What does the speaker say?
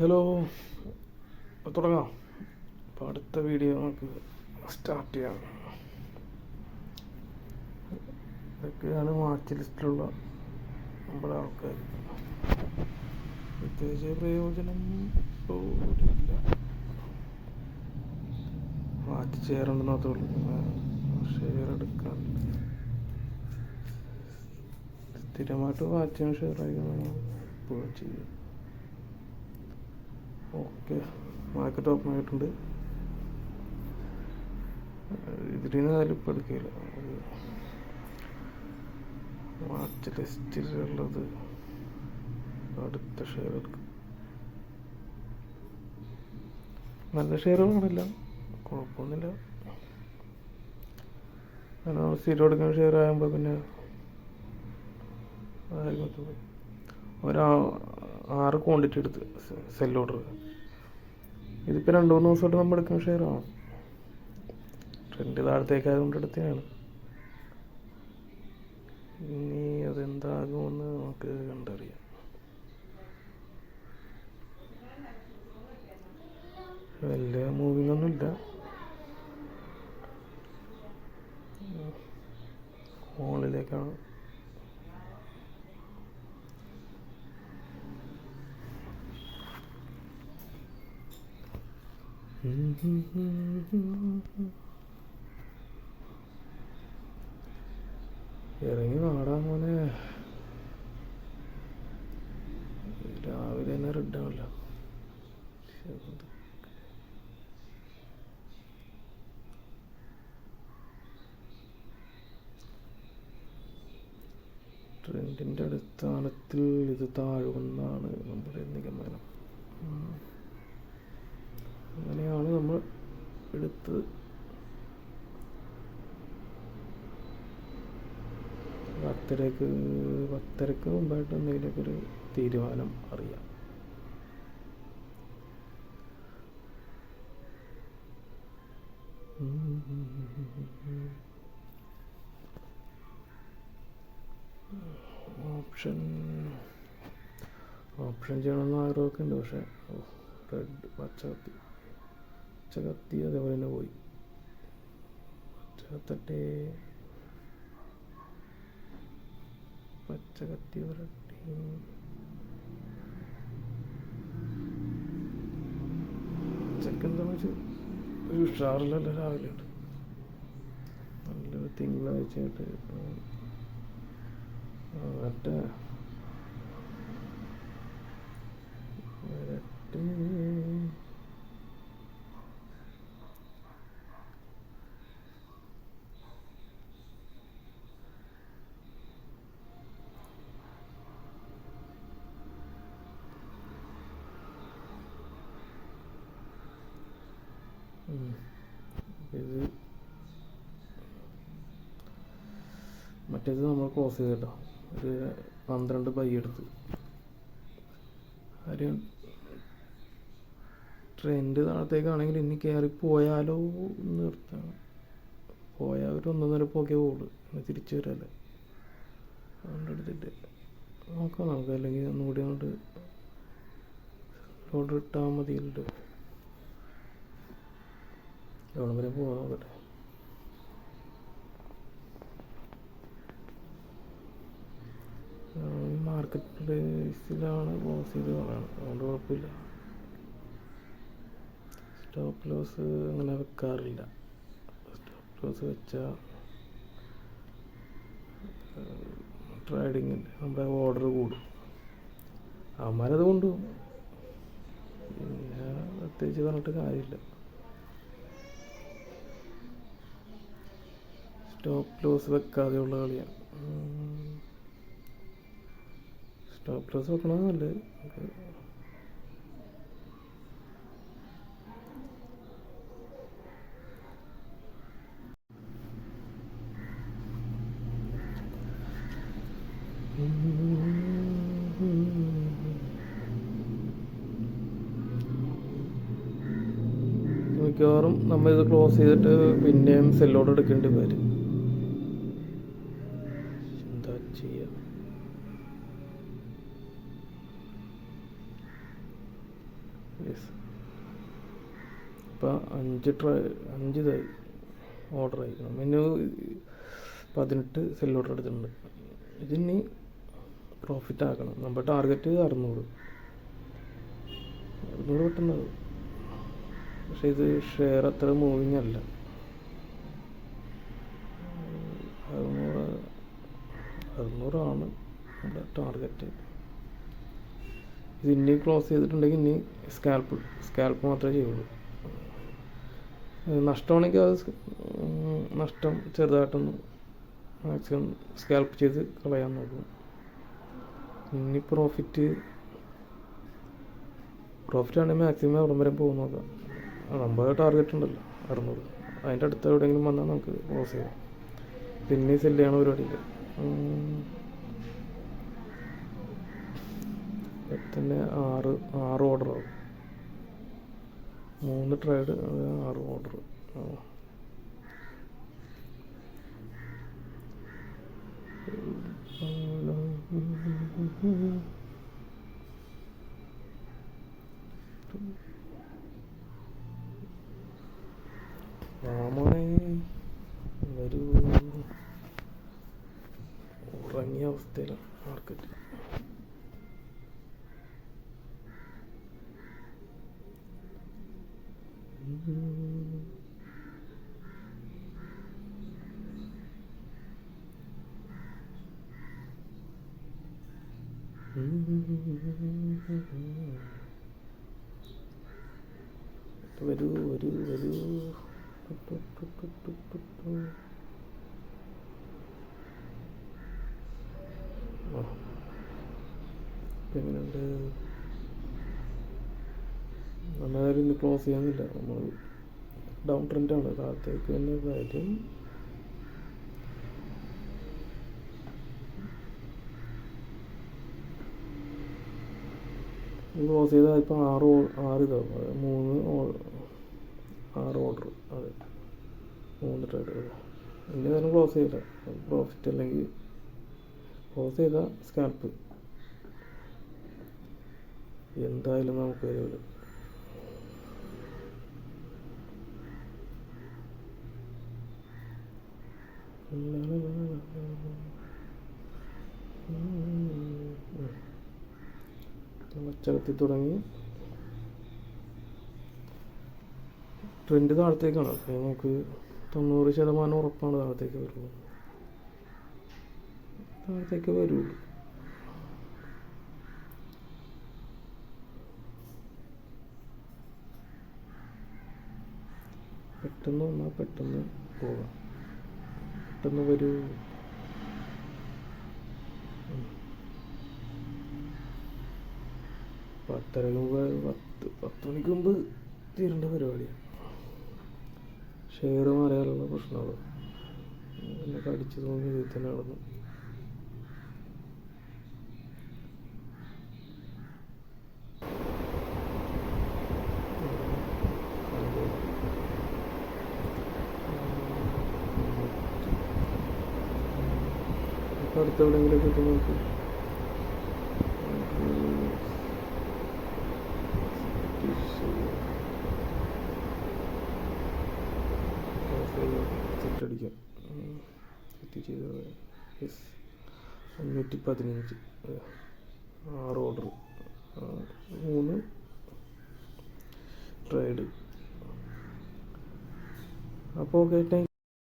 Hello തുടങ്ങാം. അപ്പോൾ അടുത്ത വീഡിയോ നമുക്ക് സ്റ്റാർട്ട് ചെയ്യാം. ഇതൊക്കെയാണ് വാച്ച് ലിസ്റ്റിലുള്ള നമ്മുടെ ആൾക്കാർ പ്രത്യേകിച്ച് പ്രയോജനം ഇപ്പോൾ ഇല്ല വാച്ച് ചെയ്യാറുണ്ടെന്ന് മാത്രമേ ഉള്ളൂ. ഷെയർ എടുക്കാൻ സ്ഥിരമായിട്ട് വാച്ചും ഷെയർ ആയിരിക്കണം ഇപ്പോഴും ചെയ്യും ഓക്കെ. മാർക്കറ്റ് ഓപ്പൺ ആയിട്ടുണ്ട്. ഇതിൽ നിന്ന് ഇപ്പോൾ എടുക്കില്ല വാച്ച് ലിസ്റ്റിലുള്ളത് അടുത്ത ഷെയർ നല്ല ഷെയറുകളാണില്ല കുഴപ്പമൊന്നുമില്ല. കാരണം സ്ഥിരം എടുക്കുന്ന ഷെയർ ആകുമ്പോൾ പിന്നെ ഒരാ ആറ് ക്വാണ്ടിറ്റി എടുത്ത് സെൽ ഓർഡർ ഇതിപ്പോൾ രണ്ട് മൂന്ന് ദിവസമായിട്ട് നമ്മൾ എടുക്കുന്ന ഷെയർ ആണ്. ട്രെൻഡ് താഴത്തേക്ക് ആയതുകൊണ്ട് എടുത്തതാണ്. ഇനി അതെന്താകുമെന്ന് നമുക്ക് കണ്ടറിയാം. വലിയ മൂവിംഗ് ഒന്നുമില്ല ഇറങ്ങി വാടാ മോനെ. രാവിലെ തന്നെ റെഡാണല്ലോ ട്രെൻഡിന്റെ അടിസ്ഥാനത്തിൽ ഇത് താഴുമെന്നാണ് നമ്മുടെ നിഗമനം. അങ്ങനെയാണ് നമ്മൾ എടുത്തത്. പത്തരക്ക് പത്തരക്ക് മുമ്പായിട്ട് എന്തെങ്കിലുമൊക്കെ ഒരു തീരുമാനം അറിയാം. ഓപ്ഷൻ ഓപ്ഷൻ ചെയ്യണമെന്ന് ആഗ്രഹമൊക്കെ ഉണ്ട് പക്ഷേ റെഡ് പച്ച കത്തി പച്ച കത്തി അതേപോലെ തന്നെ പോയി. പച്ച കത്തട്ടെ പച്ച കത്തി വരട്ടെ പച്ചക്ക് എന്താണെന്ന് വെച്ചാൽ ഒരു ഉഷാറിലല്ല രാവിലെ ഉണ്ട് നല്ലൊരു തിങ്കളാഴ്ചയായിട്ട് വരട്ടെ വരട്ടെ ഉം. ഇത് മറ്റേത് നമ്മൾ ക്ലോസ് ചെയ്തിട്ടോ. ഒരു പന്ത്രണ്ട് ബൈ എടുത്ത്. കാര്യം ട്രെൻഡ് താഴത്തേക്കാണെങ്കിൽ ഇനി കയറി പോയാലോ എന്ന് പോയാൽ ഒരു ഒന്നൊന്നര പോക്കെ പോകുള്ളൂ പിന്നെ തിരിച്ചു വരല്ലേ. അതുകൊണ്ട് എടുത്തിട്ട് നോക്കാം നമുക്ക്. അല്ലെങ്കിൽ ഒന്നുകൂടി അങ്ങോട്ട് ഓർഡർ ഇട്ടാൽ മതിയല്ലോ. എവിടെ വരെ പോകാൻ നോക്കട്ടെ. മാർക്കറ്റ് പ്ലേസിലാണ് ക്ലോസ് ചെയ്ത് പറയണം. അതുകൊണ്ട് കുഴപ്പമില്ല. സ്റ്റോപ്പ് ലോസ് അങ്ങനെ വെക്കാറില്ല. സ്റ്റോപ്പ് ലോസ് വെച്ചാൽ ട്രേഡിങ്ങിൽ നമ്മുടെ ഓർഡർ കൂടും. അവന്മാരത് കൊണ്ടുപോകും. പിന്നെ പ്രത്യേകിച്ച് പറഞ്ഞിട്ട് കാര്യമില്ല. സ്റ്റോപ്പ് ലോസ് വെക്കാതെയുള്ള കളിയാണ്. സ്റ്റോപ്പ് ലോസ് വെക്കണോ നല്ലത് മിക്കവാറും നമ്മൾ ഇത് ക്ലോസ് ചെയ്തിട്ട് പിന്നെയും സെല്ലോട് എടുക്കേണ്ടി വരും. ഇപ്പം അഞ്ച് ട്രൈ അഞ്ച് ഇതായി ഓർഡർ ആയി പിന്നെ പതിനെട്ട് സെൽ ഓർഡർ എടുത്തിട്ടുണ്ട്. ഇതിനി പ്രോഫിറ്റ് ആക്കണം. നമ്മുടെ ടാർഗറ്റ് അറുന്നൂറ്. അറുന്നൂറ് കിട്ടുന്നത് പക്ഷെ ഇത് ഷെയർ അത്ര മൂവിങ് അല്ല. അറുന്നൂറ് അറുന്നൂറാണ് നമ്മുടെ ടാർഗറ്റ് ഇത് ഇനി ക്ലോസ് ചെയ്തിട്ടുണ്ടെങ്കിൽ ഇനി സ്കാൽപ്പ് സ്കാൽപ്പ് മാത്രമേ ചെയ്യുള്ളൂ. നഷ്ടമാണെങ്കിൽ അത് നഷ്ടം ചെറുതായിട്ടൊന്ന് മാക്സിമം സ്കാൽപ്പ് ചെയ്ത് കളയാൻ നോക്കും. ഇനി പ്രോഫിറ്റ് പ്രോഫിറ്റ് ആണെങ്കിൽ മാക്സിമം അവിടം വരെ പോകും നോക്കാം. നമ്മുടെ ടാർഗറ്റ് ഉണ്ടല്ലോ അറുന്നൂറ്. അതിന്റെ അടുത്ത് എവിടെയെങ്കിലും വന്നാൽ നമുക്ക് ക്ലോസ് ചെയ്യാം. പിന്നെ സെല്ല് ചെയ്യണ പരിപാടിയില്ല. തന്നെ ആറ് ആറ് ഓർഡർ ആവും. മൂന്ന് ട്രേഡ് ആറ് ഓർഡർ. രാമോനെ ഉറങ്ങിയ അവസ്ഥയിലാണ് മാർക്കറ്റ് വരൂ വരൂ വരൂ. ക്ലോസ് ചെയ്യുന്നില്ല നമ്മൾ ഡൗൺ ട്രെൻഡാണ് താഴത്തേക്ക് തന്നെ കാര്യം ക്ലോസ് ചെയ്താൽ ഇപ്പം ആറ് ആറ് ഇതാവും. മൂന്ന് ആറ് ഓർഡർ അതെ. മൂന്ന് ട്രേഡ് എന്റെ തന്നെ ക്ലോസ് ചെയ്യില്ല. പ്രോഫിറ്റ് അല്ലെങ്കിൽ ക്ലോസ് ചെയ്താൽ സ്കാൽപ്പ് എന്തായാലും നമുക്ക് വരില്ല ഉച്ചകത്തി തുടങ്ങി. ട്രെൻഡ് താഴത്തേക്കാണ്. അപ്പോൾ നമുക്ക് തൊണ്ണൂറ് ശതമാനം ഉറപ്പാണ് താഴത്തേക്ക് വരുള്ളൂ താഴത്തേക്ക് വരുള്ളൂ പെട്ടെന്ന് വന്നാൽ പെട്ടെന്ന് പോകാം. പെട്ടെന്ന് വരൂ. പത്തര മുമ്പ് പത്ത് പത്ത് മണിക്ക് മുമ്പ് തീരേണ്ട പരിപാടിയാണ് ഷെയർ മാറിയാലുള്ള പ്രശ്നമുള്ളൂ എന്നൊക്കെ അടിച്ചു തോന്നി ഇതിൽ തന്നെ നടന്നു. അടുത്ത് എവിടെയെങ്കിലും ഒക്കെ നോക്ക് സെറ്റ് അടിക്കാം സെറ്റ് അഞ്ഞൂറ്റി പതിനഞ്ച് ആറ് ഓർഡർ. മൂന്ന് ട്രേഡ്. അപ്പോൾ ഓക്കെ